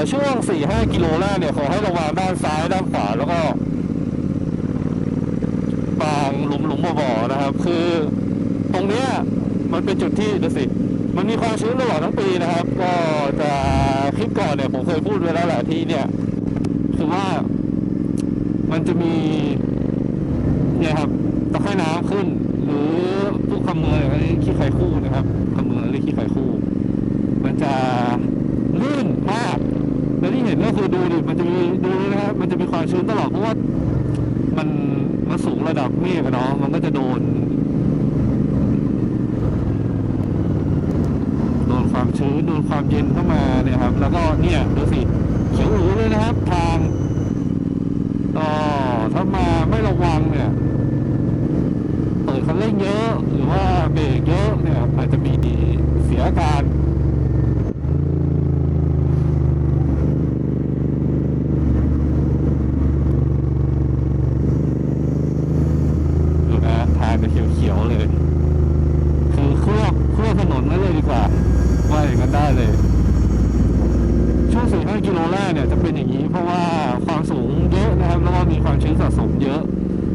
่ช่วง 4-5 กิโลแรกเนี่ย ขอให้ระวังด้านซ้ายด้านขวาแล้วก็ บางหลุมหลุมบ่อๆนะครับ คือตรงเนี้ยมันเป็นจุดที่ดี๋ยวสิ มันมีความชื้นตลอดทั้งปีนะครับ ก็จะคลิปก่อนเนี่ย ผมเคยพูดไว้แล้วแหละที่เนี่ย คือว่ามันจะมีเนี่ยครับตะไคร่น้ำขึ้น หรือพวกคำเมืออะไรขี้ไข่คู่นะครับคำเมือเรียกขี้ไข่คู่ มันจะลื่นมาก แล้วที่เห็น ก็คือดูดิมันจะมีดูนะครับมันจะมีความชื้นตลอดเพราะว่ามันมันสูงระดับเมฆเนาะมันก็จะโดน โดนความชื้นโดนความเย็นเข้ามาเนี่ยครับ แล้วก็เนี่ยดูสิเขียวหรูเลยนะครับ ทางก็ถ้ามาไม่ระวังเนี่ย เปิดคันเร่งเยอะหรือว่าเบรกเยอะเนี่ย อาจจะมีเสียอาการ ดูนะทางจะเขียวๆเลย คือเคลือบเคลือบถนนนั่นเลยดี กว่าว่าอย่างนั้นได้เลย ช่วง4 5กิโลแรกเนี่ยจะเป็นอย่างนี้ เพราะว่าความสูงเยอะนะครับแล้วก็มีความชื้นสะสมเยอะ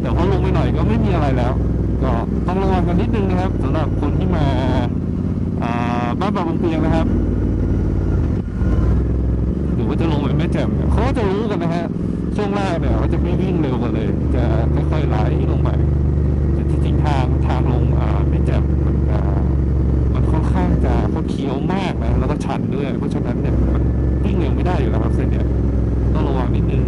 แต่พอลงไปหน่อยก็ไม่มีอะไรแล้ว ก็ต้องระวังกันนิดนึงนะครับสำหรับคนที่มาบ้านบางบางเปียงนะครับหรือว่าจะลงไปแม่แจ่มเขาก็จะรู้กันนะฮะช่วงแรกเนี่ยเขาจะไม่วิ่งเร็วกันเลย จะค่อยๆไหลลงไปแต่ที่จริงทางทางลงแม่แจ่มมันอ่ามันค่อน ข้างจะเขาเคี้ยวมากนะแล้วก็ชันด้วยเพราะฉะนั้นเนี่ยมันวิ่งเร็วไม่ได้อยู่แล้วครับเส้นเนี่ยต้องระวังนิดนึง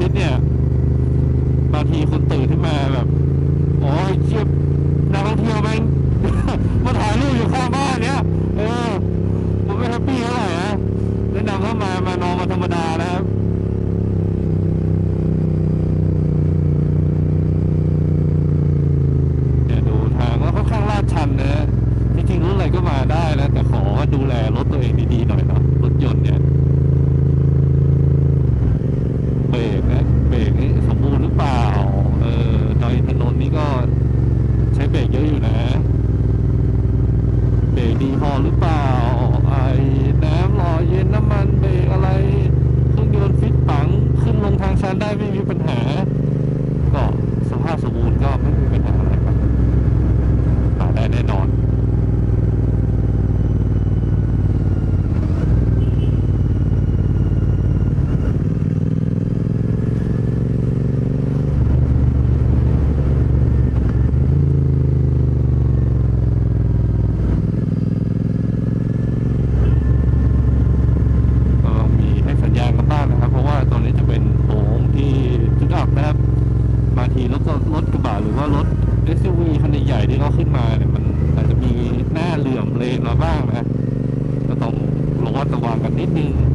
พิษเนี่ยบางทีคุณตื่นขึ้นมาแบบโอ้ยเชียบนักท่องเที่ยวแม่งมาถ่ายรูปอยู่ข้างบ้านเนี่ยเออผมไม่แฮปปี้เท่าไหร่นะแนะนำเข้ามามานอนมาธรรมดานะครับเนี่ยดูทางว่ค่อนข้างลาดชันนะจริงๆรถอะไรก็มาได้นะแต่ขอดูแลรถตัวเองดีๆหน่อยนะ นี่ก็ใช้เบรกเยอะอยู่นะ Itu.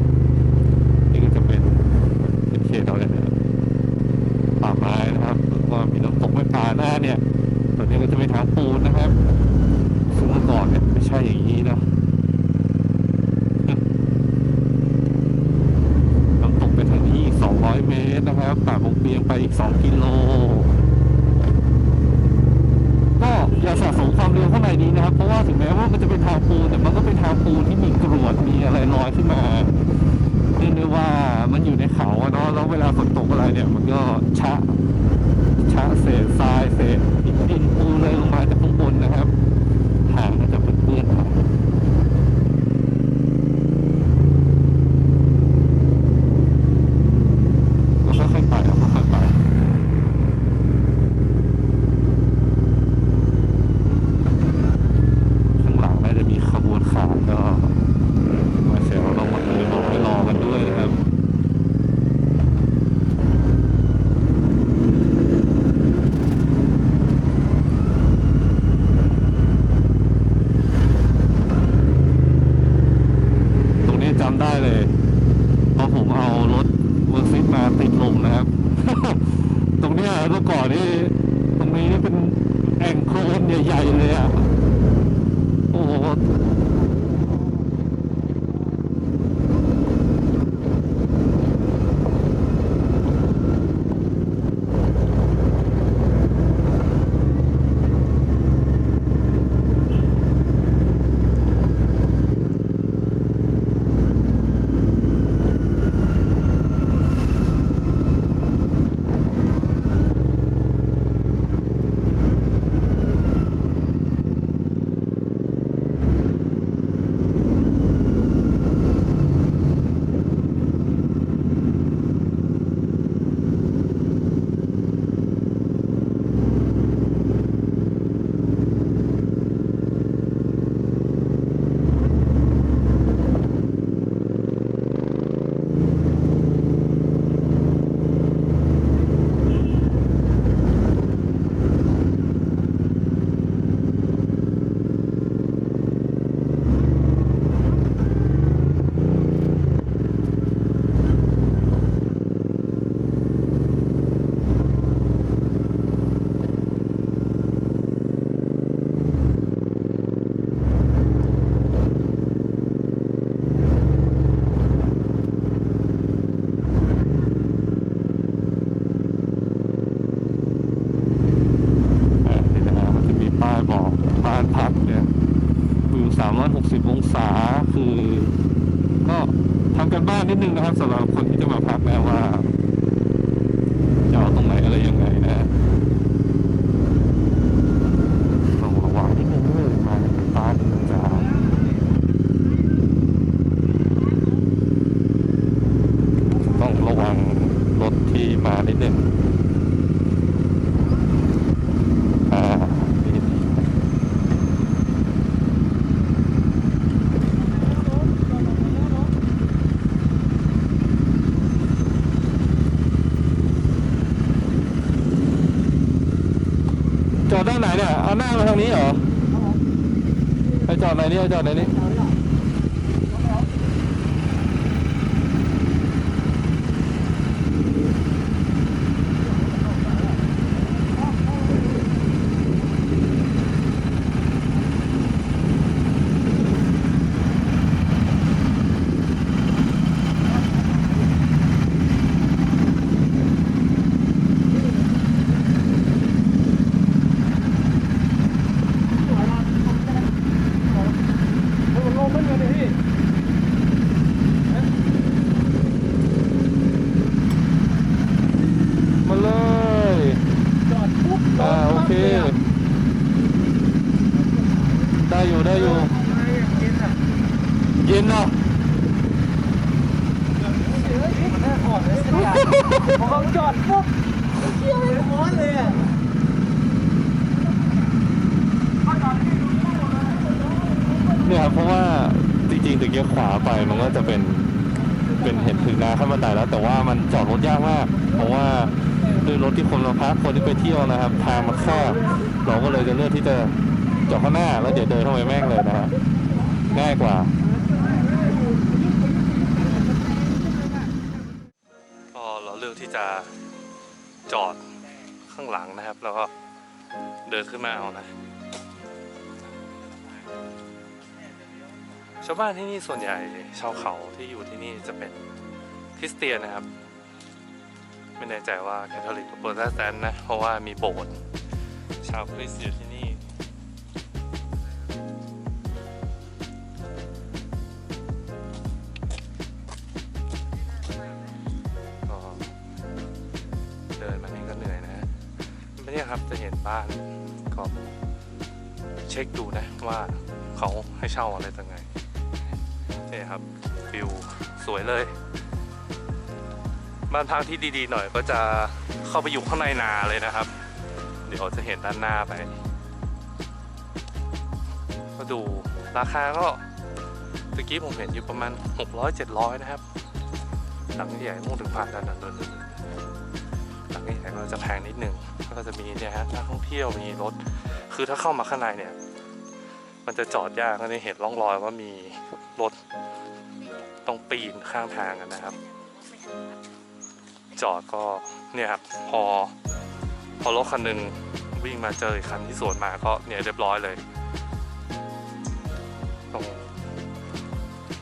от พานพักเนี่ยอยู่360 องศาคือ ก็ทำกันบ้านนิดนึงนะครับสำหรับคนที่จะมาพักแม้ว่าจะเอาตรงไหนอะไรยัง จอดไหนนี่ไปจอดไหนนี่ ลงมันเลยพี่ มาเลย จอดปุ๊บ อ่าโอเค ได้ อยู่ได้อยู่เย็นเนาะผมจอดปุ๊บเที่ยวเลยร้อนเลยอะเนี่ยครับเพราะว่าจริงๆถึงจะขวาไปมันก็จะเป็นเป็นเห็นถึงนาขั้นบันไดแล้ว แต่ว่ามันจอดรถยากมาก เพราะว่าด้วยรถที่คนมาพักคนที่ไปเที่ยวนะครับ ทางมันแคบเราก็เลยจะเลือกที่จะ จอดข้างหน้าแล้วเดี๋ยวเดินเข้าไปแม่งเลยนะฮะง่ายกว่า ก็เราเลือกที่จะจอดข้างหลังนะครับ แล้วก็เดินขึ้นมาเอานะ ชาวบ้านที่นี่ส่วนใหญ่ชาวเขาที่อยู่ที่นี่จะเป็นคริสเตียนนะครับ ไม่แน่ใจว่าแคทอลิกหรือโปรเตสแตนต์นะ เพราะว่ามีโบสถ์ชาวคริสต์อยู่ที่ ช็คดูนะว่าเขาให้เช่าอะไรต่างไงนี่ครับวิวสวยเลย บ้านพักที่ดีๆหน่อยก็จะเข้าไปอยู่ข้างในนาเลยนะครับ เดี๋ยวจะเห็นด้านหน้าไป ก็ดูราคาก็ตะกี้ผมเห็นอยู่ประมาณ 600-700 นะครับ หลังใหญ่มุ่งถึงผ่านด้านนั้นหลังใหญ่ก็จะแพงนิดนึง ก็จะมีเนี่ยฮะนักท่องเที่ยวมีรถ คือถ้าเข้ามาข้างในเนี่ย มันจะจอดยากก็จะเห็นร่องรอยว่ามีรถต้องปีนข้างทางกันนะครับ จอดก็เนี่ยครับพอพอรถคันหนึ่งวิ่งมาเจออีกคันที่สวนมาก็เนี่ยเรียบร้อยเลยต้อง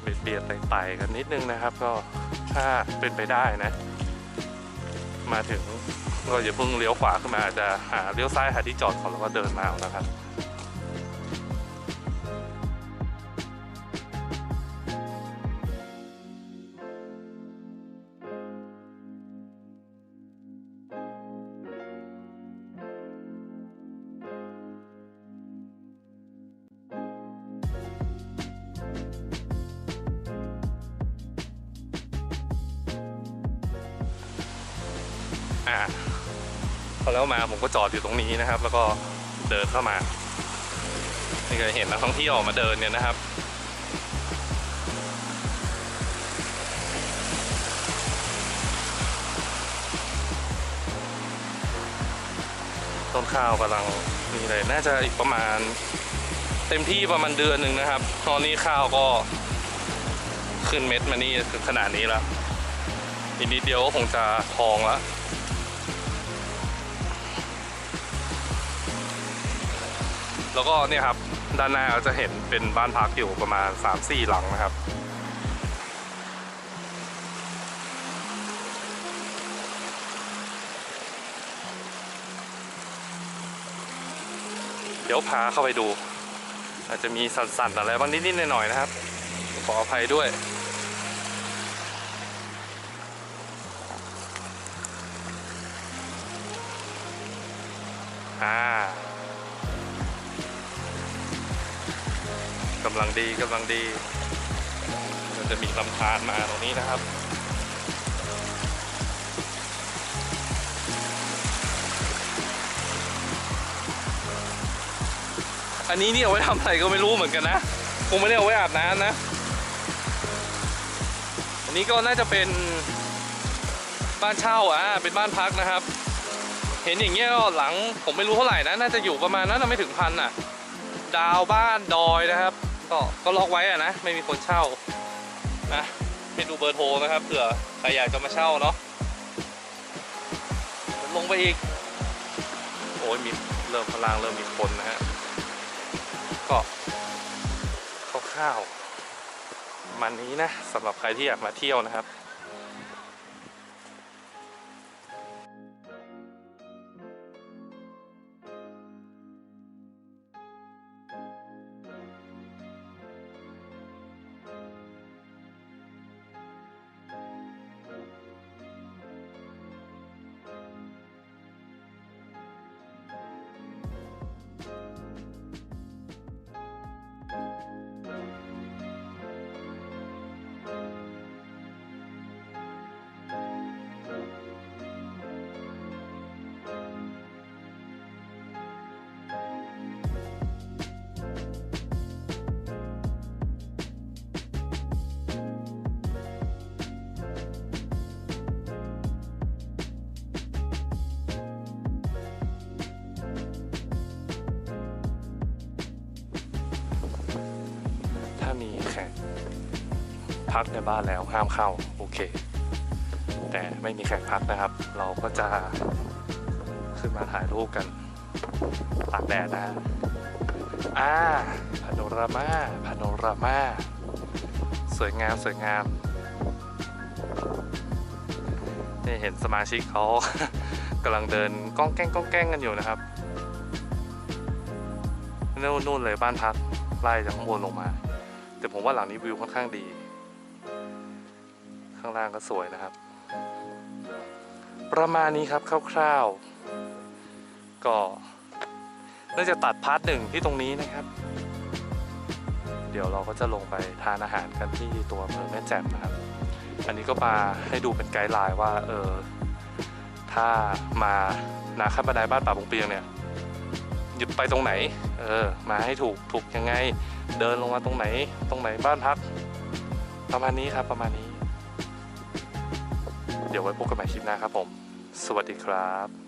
เบียดเบียดไต่กันนิดนึงนะครับ ก็ถ้าเป็นไปได้นะ มาถึงก็อย่าเพิ่งเลี้ยวขวาขึ้นมาอาจจะหาเลี้ยวซ้ายหาที่จอดก่อนแล้วก็เดินมาเอานะครับาพอแล้วมาผมก็จอดอยู่ตรงนี้นะครับ แล้วก็เดินเข้ามานี่ก็เห็นนักท่องเที่ยวมาเดินเนี่ยนะครับต้นข้าวกำลังนี่เลยน่าจะอีกประมาณ เต็มที่ประมาณเดือนหนึ่งนะครับ ตอนนี้ข้าวก็ขึ้นเม็ดมานี่ถึงขนาดนี้แล้วอีกนิดเดียวก็คงจะทองแล้ว แล้วก็เนี่ยครับด้านหน้าเราจะเห็นเป็นบ้านพักอยู่ประมาณ 3-4 หลังนะครับเดี๋ยวพาเข้าไปดู อาจจะมีสั่นๆอะไรบ้างนิดๆหน่อยๆนะครับ ขออภัยด้วย อ่า กำลังดีกำลังดีมันจะมีลำธารมาตรงนี้นะครับอันนี้นี่เอาไว้ทำอะไรก็ไม่รู้เหมือนกันนะคงไม่ได้เอาไว้อาบน้ำนะ อันนี้ก็น่าจะเป็นบ้านเช่าอะเป็นบ้านพักนะครับ เห็นอย่างเงี้ยก็หลังผมไม่รู้เท่าไหร่นะ น่าจะอยู่ประมาณนั้นไม่ถึงพันอะ ดาวบ้านดอยนะครับ ก็ก็ล็อกไว้อะนะ ไม่มีคนเช่านะไปดูเบอร์โทรนะครับเผื่อใครอยากจะมาเช่าเนาะลงไปอีก โอ้ยมีเริ่มพลางเริ่มมีคนนะฮะก็คร่าวๆมันนี้นะสำหรับใครที่อยากมาเที่ยวนะครับ พักในบ้านแล้วห้ามเข้าโอเค แต่ไม่มีแขกพักนะครับ เราก็จะขึ้นมาถ่ายรูปกันตากแดดนะอ่าพาโนรามาพาโนรามาสวยงามสวยงามนี่เห็นสมาชิกเขากำลังเดินก้องแก้งก้องแก้งกันอยู่นะครับนู่นเลยบ้านพักไล่จากข้างบนลงมา แต่ผมว่าหลังนี้วิวค่อนข้างดี ข้างล่างก็สวยนะครับ ประมาณนี้ครับคร่าวๆ ก็น่าจะตัดพาร์ทหนึ่งที่ตรงนี้นะครับ เดี๋ยวเราก็จะลงไปทานอาหารกันที่ตัวอำเภอแม่แจ่มนะครับ อันนี้ก็มาให้ดูเป็นไกด์ไลน์ว่าเออถ้ามานาข้ามบันไดบ้านป่าบงเปียงเนี่ยหยุดไปตรงไหน เออ มาให้ถูก ถูกยังไง เดินลงมาตรงไหน ตรงไหนบ้านพัก ประมาณนี้ครับ ประมาณนี้ เดี๋ยวไว้พบกันใหม่คลิปหน้าครับผม สวัสดีครับ